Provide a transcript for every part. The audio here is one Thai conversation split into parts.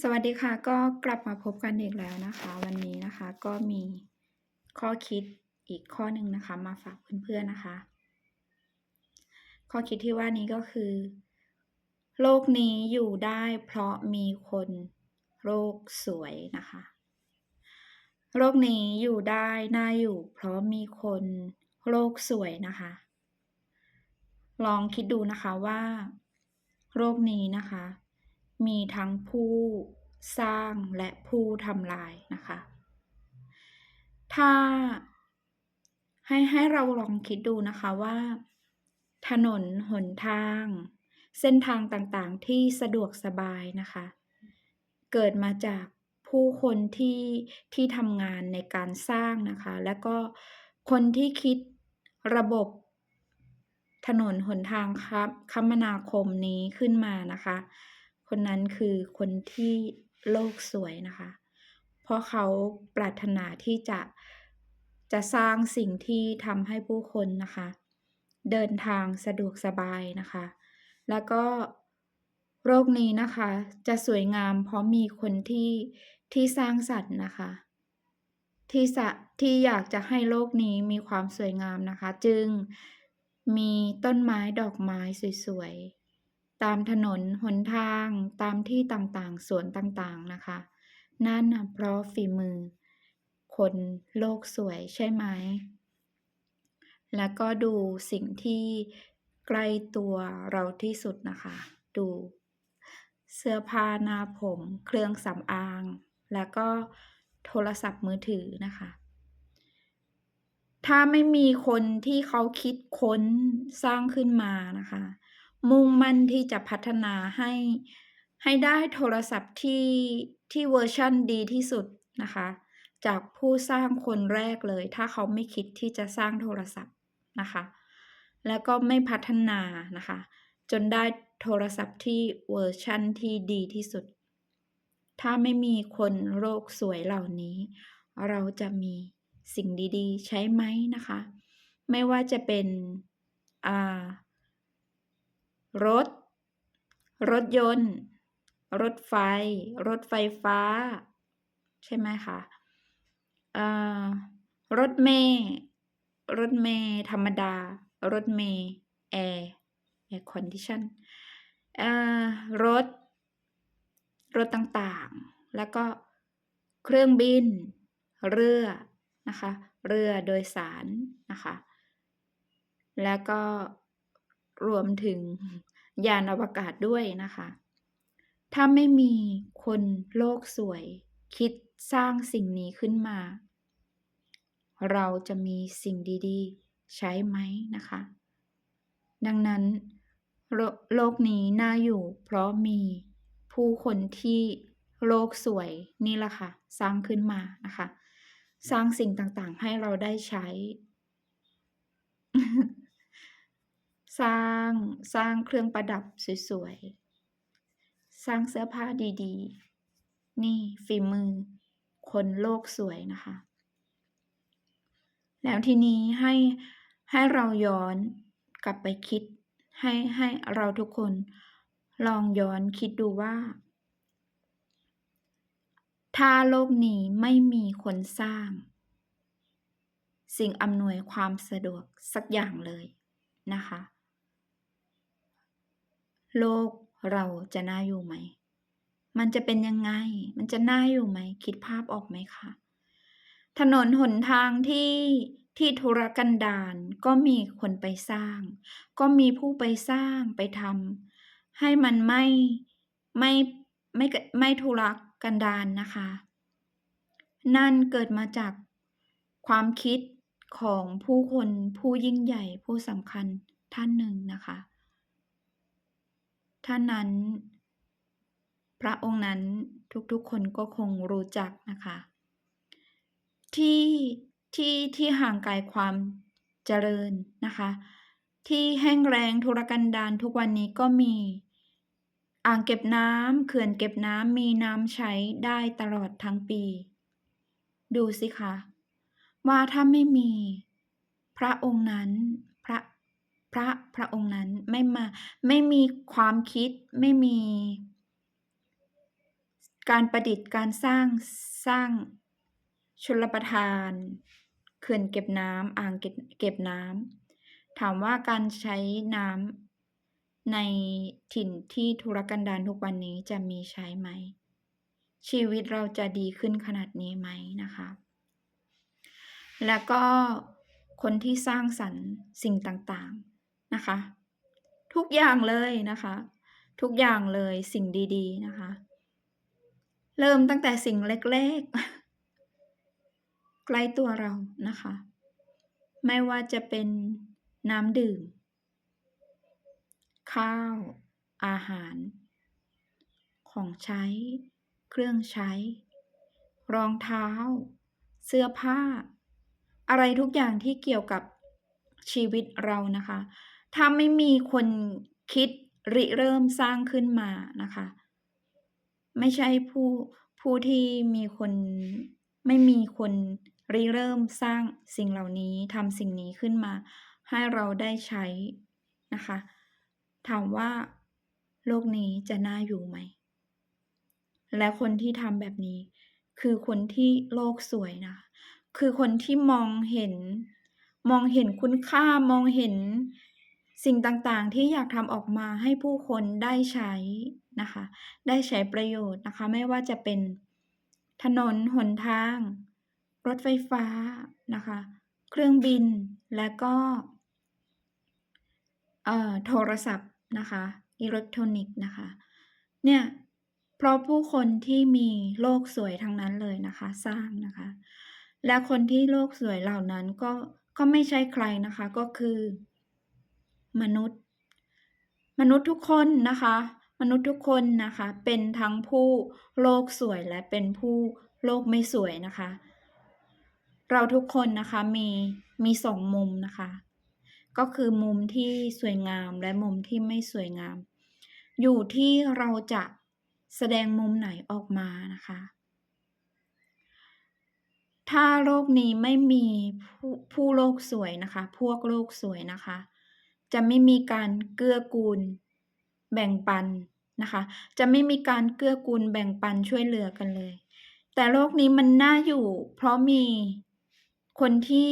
สวัสดีค่ะก็กลับมาพบกันอีกแล้วนะคะ วันนี้นะคะก็มีข้อคิดอีกข้อหนึ่งนะคะ มาฝากเพื่อนๆนะคะ ข้อคิดที่ว่านี้ก็คือ โลกนี้อยู่ได้เพราะมีคนโลกสวยนะคะ โลกนี้อยู่ได้น่าอยู่ เพราะมีคนโลกสวยนะคะ ลองคิดดูนะคะว่า โลกนี้นะคะ มีทั้งผู้สร้างและผู้ทำลายนะคะ ถ้าให้ให้เราลองคิดดูนะคะว่า ถนนหนทาง เส้นทางต่างๆที่สะดวกสบายนะคะ เกิดมาจากผู้คนที่ที่ทำงานในการสร้างนะคะ แล้วก็คนที่คิดระบบถนนหนทางครับคมนาคมนี้ขึ้นมานะคะ คนนั้นคือคนที่โลกสวยนะคะ เพราะเขาปรารถนาที่จะจะสร้างสิ่งที่ทำให้ผู้คนนะคะ เดินทางสะดวกสบายนะคะ แล้วก็โลกนี้นะคะ จะสวยงามเพราะมีคนที่ที่สร้างสรรค์นะคะ ที่สะที่อยากจะให้โลกนี้มีความสวยงามนะคะ จึงมีต้นไม้ดอกไม้สวยๆ ตามถนนหนทาง ตามที่ต่างๆ สวนต่างๆนะคะ นั่นเพราะฝีมือ คนโลกสวยใช่ไหม แล้วก็ดูสิ่งที่ใกล้ตัวเราที่สุดนะคะ ดูเสื้อผ้าหน้าผม เครื่องสำอาง แล้วก็โทรศัพท์มือถือนะคะ ถ้าไม่มีคนที่เขาคิดค้นสร้างขึ้นมานะคะ มุ่งมั่นที่จะพัฒนาให้ ให้ได้โทรศัพท์ที่ที่เวอร์ชันดีที่สุดนะคะ จากผู้สร้างคนแรกเลย ถ้าเขาไม่คิดที่จะสร้างโทรศัพท์นะคะ แล้วก็ไม่พัฒนานะคะ จนได้โทรศัพท์ที่เวอร์ชันที่ดีที่สุด ถ้าไม่มีคนโลกสวยเหล่านี้ เราจะมีสิ่งดีๆ ใช้ไหมนะคะ ไม่ว่าจะเป็นอ่า รถ รถยนต์ รถไฟ รถไฟฟ้า ใช่ไหมคะรถเมล์รถเมล์ธรรมดา รถเมล์แอร์แอร์คอนดิชันรถ รถต่างๆ แล้วก็เครื่องบิน เรือนะคะ เรือโดยสารนะคะ แล้วก็ รวมถึงยานอวกาศด้วยนะคะ ถ้าไม่มีคนโลกสวย คิดสร้างสิ่งนี้ขึ้นมา เราจะมีสิ่งดีๆ ใช้ไหมนะคะ ดังนั้นโลโลกนี้น่าอยู่ เพราะมีผู้คนที่โลกสวยนี่แหละค่ะ สร้างขึ้นมานะคะ สร้างสิ่งต่างๆ ให้เราได้ใช้ สร้างสร้างเครื่องประดับสวยๆ สร้างเสื้อผ้าดีๆ นี่ฝีมือ คนโลกสวยนะคะ แล้วทีนี้ให้ให้เราย้อนกลับไปคิด ให้ให้เราทุกคนลองย้อนคิดดูว่า ถ้าโลกนี้ไม่มีคนสร้าง สิ่งอำนวยความสะดวกสักอย่างเลยนะคะ โลกเราจะน่าอยู่ไหม มันจะเป็นยังไง มันจะน่าอยู่ไหม คิดภาพออกไหมคะ ถนนหนทางที่ที่ธุรกันดารก็มีคนไปสร้าง ก็มีผู้ไปสร้างไปทำให้มันไม่ไม่ไม่ไม่ทุรกันดารนะคะ นั่นเกิดมาจากความคิดของผู้คนผู้ยิ่งใหญ่ผู้สำคัญท่านหนึ่งนะคะ ท่านนั้น พระองค์นั้นทุกๆคนก็คงรู้จักนะคะ ที่ที่ที่ห่างไกลความเจริญนะคะ ที่แห้งแรงทุรกันดารทุกวันนี้ก็มีอ่างเก็บน้ำเขื่อนเก็บน้ำมีน้ำใช้ได้ตลอดทั้งปี ดูสิคะว่าถ้าไม่มี พระองค์นั้น พระพระองค์นั้นไม่มาไม่มีความคิดไม่มีการประดิษฐ์การสร้างสร้างชลประทานเขื่อนเก็บน้ำอ่างเก็บเก็บน้ำถามว่าการใช้น้ำในถิ่นที่ทุรกันดารทุกวันนี้จะมีใช้ไหม ชีวิตเราจะดีขึ้นขนาดนี้ไหมนะคะ แล้วก็คนที่สร้างสรรค์สิ่งต่างๆ นะคะ ทุกอย่างเลยนะคะ ทุกอย่างเลยสิ่งดีๆนะคะ เริ่มตั้งแต่สิ่งเล็กๆ ใกล้ตัวเรานะคะ ไม่ว่าจะเป็นน้ำดื่ม ข้าว อาหาร ของใช้ เครื่องใช้ รองเท้า เสื้อผ้า อะไรทุกอย่างที่เกี่ยวกับชีวิตเรานะคะ ถ้าไม่มีคนคิดริเริ่มสร้างขึ้นมานะคะ ไม่ใช่ผู้ผู้ที่มีคนไม่มีคนริเริ่มสร้างสิ่งเหล่านี้ทำสิ่งนี้ขึ้นมา ให้เราได้ใช้นะคะ ถามว่าโลกนี้จะน่าอยู่ไหม และคนที่ทำแบบนี้ คือคนที่โลกสวยนะ คือคนที่มองเห็น มองเห็นคุณค่ามองเห็น สิ่งต่างๆ ที่อยากทำออกมาให้ผู้คนได้ใช้นะคะ ได้ใช้ประโยชน์นะคะ ไม่ว่าจะเป็นถนน หนทาง รถไฟฟ้านะคะ เครื่องบิน และก็เอ่อโทรศัพท์นะคะ อิเล็กทรอนิกส์นะคะ เนี่ย เพราะผู้คนที่มีโลกสวยทั้งนั้นเลยนะคะ สร้างนะคะ และคนที่โลกสวยเหล่านั้นก็ก็ไม่ใช่ใครนะคะ ก็คือ มนุษย์ มนุษย์ทุกคนนะคะ มนุษย์ทุกคนนะคะ เป็นทั้งผู้โลกสวยและเป็นผู้โลกไม่สวยนะคะ เราทุกคนนะคะมีมี2มุมนะคะ ก็คือมุมที่สวยงามและมุมที่ไม่สวยงาม อยู่ที่เราจะแสดงมุมไหนออกมานะคะ ถ้าโลกนี้ไม่มีผู้ผู้โลกสวยนะคะ พวกโลกสวยนะคะ จะไม่มีการเกื้อกูล แบ่งปันนะคะ จะไม่มีการเกื้อกูลแบ่งปันช่วยเหลือกันเลย แต่โลกนี้มันน่าอยู่ เพราะมีคนที่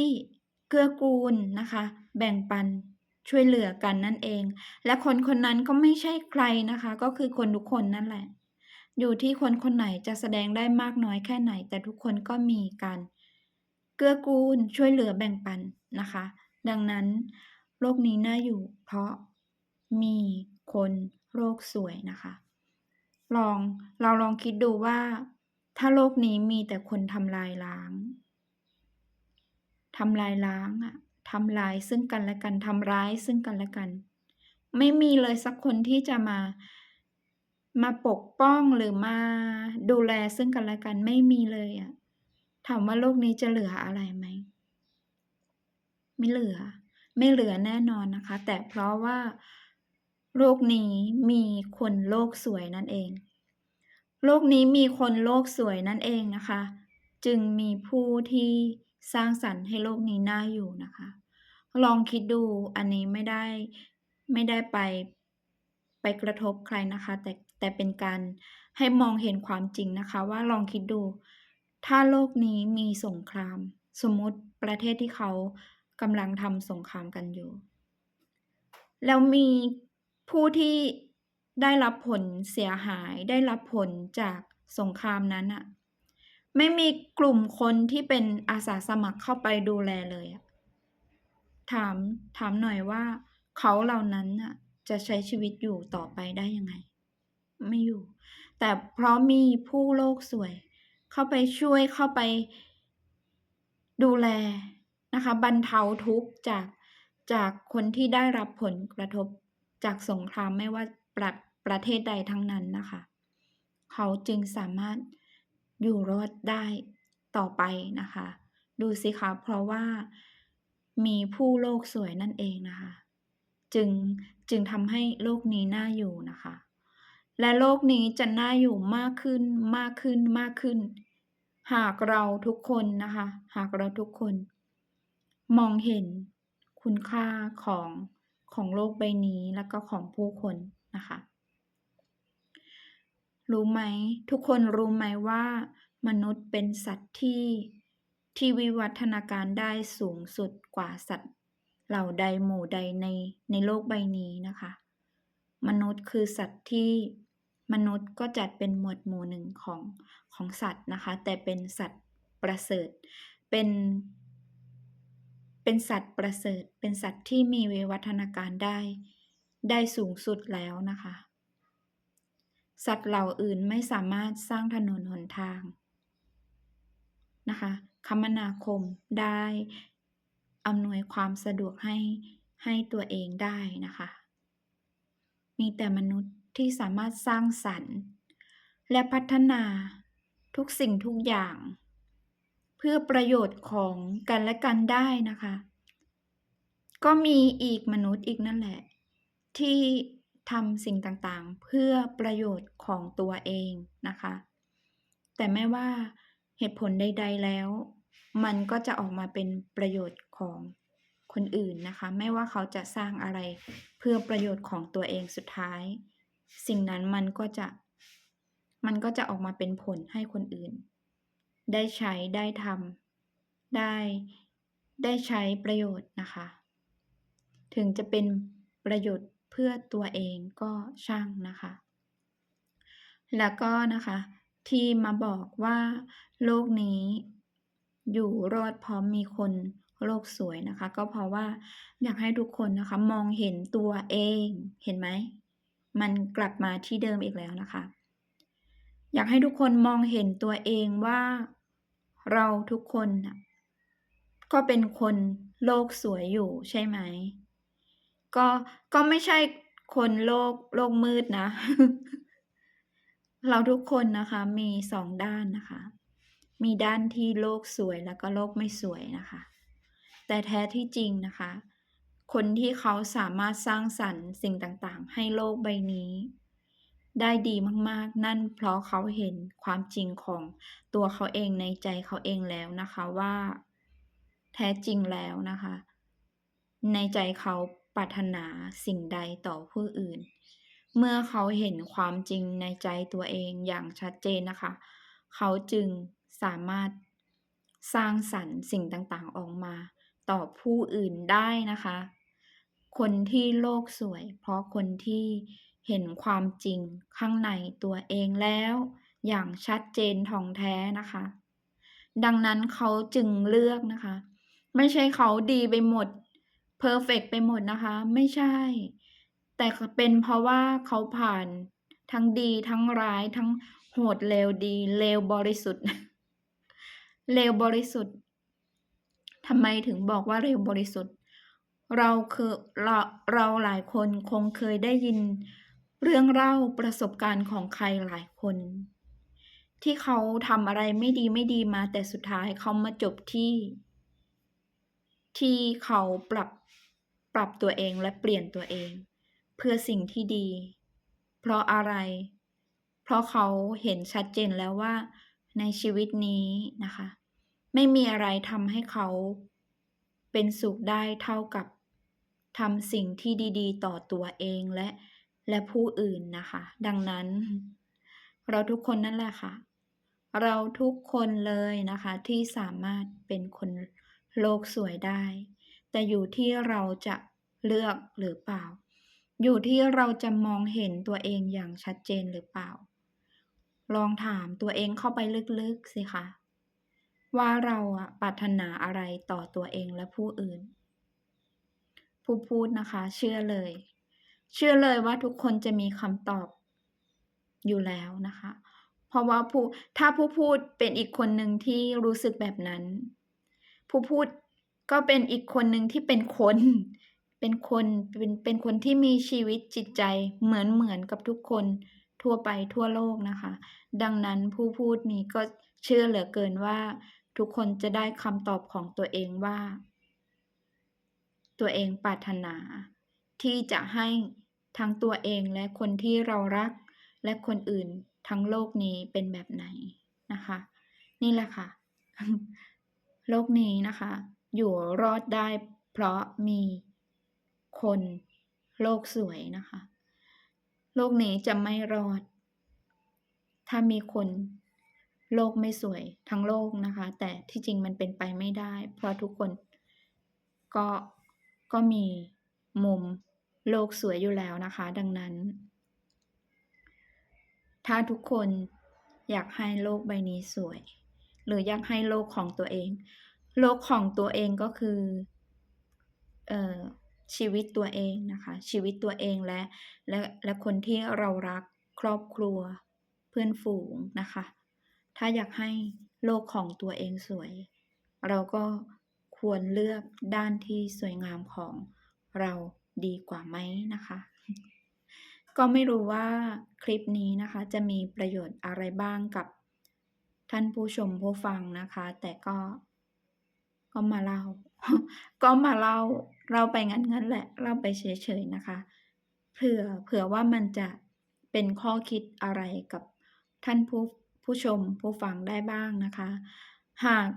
เกื้อกูลนะคะ แบ่งปันช่วยเหลือกันนั่นเอง และคนคนนั้นก็ไม่ใช่ใครนะคะ ก็คือคนทุกคนนั่นแหละ อยู่ที่คนคนไหนจะแสดงได้มากน้อยแค่ไหน แต่ทุกคนก็มีการเกื้อกูลช่วยเหลือแบ่งปันนะคะ ดังนั้น โลกนี้น่าอยู่ เพราะมีคนโลกสวยนะคะ ลองเราลองคิดดูว่า ถ้าโลกนี้มีแต่คนทำลายล้างทำลายล้างอะทำลายซึ่งกันและกันทำร้ายซึ่งกันและกัน ไม่มีเลยสักคนที่จะมามาปกป้องหรือมาดูแลซึ่งกันและกันไม่มีเลยอะถามว่าโลกนี้จะเหลืออะไรไหม?ไม่เหลือ ไม่เหลือแน่นอนนะคะ แต่เพราะว่าโลกนี้มีคนโลกสวยนั่นเอง โลกนี้มีคนโลกสวยนั่นเองนะคะ จึงมีผู้ที่สร้างสรรค์ให้โลกนี้น่าอยู่นะคะ ลองคิดดูอันนี้ไม่ได้ไม่ได้ไปไปกระทบใครนะคะ แต่แต่เป็นการให้มองเห็นความจริงนะคะ ว่าลองคิดดู ถ้าโลกนี้มีสงคราม สมมติประเทศที่เขา กำลังทำสงครามกันอยู่ แล้วมีผู้ที่ได้รับผลเสียหายได้รับผลจากสงครามนั้นน่ะไม่มีกลุ่มคนที่เป็นอาสาสมัครเข้าไปดูแลเลยอะถามถามหน่อยว่าเขาเหล่านั้นน่ะจะใช้ชีวิตอยู่ต่อไปได้ยังไง?ไม่อยู่ แต่เพราะมีผู้โลกสวย เข้าไปช่วยเข้าไปดูแล นะคะบรรเทาทุกข์จากจากคนที่ได้รับผลกระทบจากสงครามไม่ว่าประประเทศใดทั้งนั้นนะคะ เขาจึงสามารถอยู่รอดได้ต่อไปนะคะ ดูสิคะเพราะว่ามีผู้โลกสวยนั่นเองนะคะ จึงจึงทำให้โลกนี้น่าอยู่นะคะ และโลกนี้จะน่าอยู่มากขึ้นมากขึ้นมากขึ้น หากเราทุกคนนะคะ หากเราทุกคน มองเห็นคุณค่าของของโลกใบนี้แล้วก็ของผู้คนนะคะ รู้ไหมทุกคนรู้ไหมว่า มนุษย์เป็นสัตว์ที่ที่วิวัฒนาการได้สูงสุดกว่าสัตว์ เหล่าใดหมู่ใดในในโลกใบนี้นะคะ มนุษย์คือสัตว์ที่มนุษย์ก็จัดเป็นหมวดหมู่หนึ่งของของสัตว์นะคะ แต่เป็นสัตว์ประเสริฐ เป็น เป็นสัตว์ประเสริฐ เป็นสัตว์ที่มีวิวัฒนาการได้ ได้สูงสุดแล้วนะคะ สัตว์เหล่าอื่นไม่สามารถสร้างถนนหนทางนะคะคมนาคมได้อำนวยความสะดวกให้ให้ตัวเองได้นะคะ มีแต่มนุษย์ที่สามารถสร้างสรรค์ และพัฒนาทุกสิ่งทุกอย่าง เพื่อประโยชน์ของกันและกันได้นะคะ ก็มีอีกมนุษย์อีกนั่นแหละ ที่ทำสิ่งต่างๆ เพื่อประโยชน์ของตัวเองนะคะ แต่ไม่ว่าเหตุผลใด ๆแล้ว มันก็จะออกมาเป็นประโยชน์ของคนอื่นนะคะ ไม่ว่าเขาจะสร้างอะไรเพื่อประโยชน์ของตัวเองสุดท้าย สิ่งนั้นมันก็จะมันก็จะออกมาเป็นผลให้คนอื่น ได้ใช้ได้ทำได้ได้ใช้ประโยชน์นะคะ ถึงจะเป็นประโยชน์เพื่อตัวเองก็ช่างนะคะ แล้วก็นะคะที่มาบอกว่าโลกนี้อยู่รอดพราะมีคนโลกสวยนะคะ ก็เพราะว่าอยากให้ทุกคนนะคะ มองเห็นตัวเองเห็นไหม มันกลับมาที่เดิมอีกแล้วนะคะ อยากให้ทุกคนมองเห็นตัวเองว่า เราทุกคนน่ะก็เป็นคนโลกสวยอยู่ใช่ไหม ก็ก็ไม่ใช่คนโลกโลกมืดนะ เราทุกคนนะคะมี2ด้านนะคะ มีด้านที่โลกสวยแล้วก็โลกไม่สวยนะคะ แต่แท้ที่จริงนะคะ คนที่เขาสามารถสร้างสรรค์สิ่งต่างๆ ให้โลกใบนี้ ได้ดีมากๆ นั่นเพราะเขาเห็นความจริงของตัวเขาเองในใจเขาเองแล้วนะคะว่าแท้จริงแล้วนะคะ ในใจเขาปรารถนาสิ่งใดต่อผู้อื่น เมื่อเขาเห็นความจริงในใจตัวเองอย่างชัดเจนนะคะ เขาจึงสามารถสร้างสรรค์สิ่งต่างๆออกมา ต่อผู้อื่นได้นะคะ คนที่โลกสวย เพราะคนที่ เห็นความจริงข้างในตัวเองแล้ว อย่างชัดเจนถ่องแท้นะคะ ดังนั้นเขาจึงเลือกนะคะ ไม่ใช่เขาดีไปหมดเพอร์เฟกต์ไปหมดนะคะ ไม่ใช่ แต่เป็นเพราะว่าเขาผ่านทั้งดีทั้งร้ายทั้งโหดเลวดีเลวบริสุทธิ์เลวบริสุทธิ์ทำไมถึงบอกว่าเลวบริสุทธิ์ เราคือเราเราหลายคนคงเคยได้ยิน เรื่องเล่าประสบการณ์ของใครหลายคน ที่เขาทำอะไรไม่ดีไม่ดีมาแต่สุดท้ายเขามาจบที่ ที่เขาปรับปรับตัวเองและเปลี่ยนตัวเอง เพื่อสิ่งที่ดี เพราะอะไร เพราะเขาเห็นชัดเจนแล้วว่า ในชีวิตนี้นะคะ ไม่มีอะไรทำให้เขาเป็นสุขได้เท่ากับทำสิ่งที่ดี ๆ ต่อตัวเองและ และผู้อื่นนะคะ ดังนั้น เราทุกคนนั่นแหละค่ะ เราทุกคนเลยนะคะ ที่สามารถเป็นคนโลกสวยได้ แต่อยู่ที่เราจะเลือกหรือเปล่า อยู่ที่เราจะมองเห็นตัวเองอย่างชัดเจนหรือเปล่า ลองถามตัวเองเข้าไปลึกๆสิคะว่าเราอะปรารถนาอะไรต่อตัวเองและผู้อื่น ผู้พูดนะคะ เชื่อเลย เชื่อเลยว่าทุกคนจะมีคำตอบอยู่แล้วนะคะ เพราะว่าผู้ถ้าผู้พูดเป็นอีกคนหนึ่งที่รู้สึกแบบนั้น ผู้พูดก็เป็นอีกคนหนึ่งที่เป็นคน เป็นคนเป็นเป็นคนที่มีชีวิตจิตใจเหมือนๆกับทุกคนทั่วไปทั่วโลกนะคะ ดังนั้นผู้พูดนี้ก็เชื่อเหลือเกินว่า ทุกคนจะได้คำตอบของตัวเองว่า ตัวเองปรารถนา ที่จะให้ ทั้งตัวเองและคนที่เรารัก และคนอื่นทั้งโลกนี้เป็นแบบไหนนะคะ นี่แหละค่ะ โลกนี้นะคะ อยู่รอดได้เพราะมีคนโลกสวยนะคะ โลกนี้จะไม่รอด ถ้ามีคนโลกไม่สวยทั้งโลกนะคะ แต่ที่จริงมันเป็นไปไม่ได้ เพราะทุกคนก็ก็มีมุม โลกสวยอยู่แล้วนะคะ ดังนั้น ถ้าทุกคนอยากให้โลกใบนี้สวย หรืออยากให้โลกของตัวเอง โลกของตัวเองก็คือเอ่อชีวิตตัวเองนะคะ ชีวิตตัวเองและและและคนที่เรารักครอบครัวเพื่อนฝูงนะคะ ถ้าอยากให้โลกของตัวเองสวย เราก็ควรเลือกด้านที่สวยงามของเรา ดีกว่าไหมนะคะ ก็ไม่รู้ว่าคลิปนี้นะคะ จะมีประโยชน์อะไรบ้างกับท่านผู้ชมผู้ฟังนะคะ แต่ก็ก็มาเล่า ก็มาเล่าเล่าไปงั้นๆแหละเล่าไปเฉยๆนะคะ เผื่อเผื่อว่ามันจะเป็นข้อคิดอะไรกับท่านผู้ผู้ชมผู้ฟังได้บ้างนะคะ หาก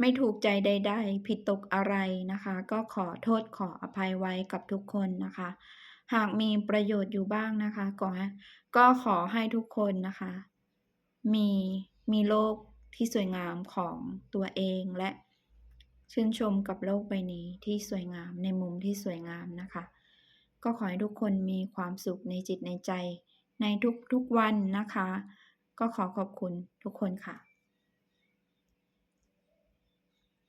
ไม่ถูกใจใด ๆ ผิดตกอะไรนะคะ ก็ขอโทษขออภัยไว้กับทุกคนนะคะ หากมีประโยชน์อยู่บ้างนะคะก็ก็ขอให้ทุกคนนะคะ มีมีโลกที่สวยงามของตัวเองและชื่นชมกับโลกใบนี้ที่สวยงามในมุมที่สวยงามนะคะ ก็ขอให้ทุกคนมีความสุขในจิตในใจ ในทุกๆวันนะคะ ก็ขอขอบคุณทุกคนค่ะ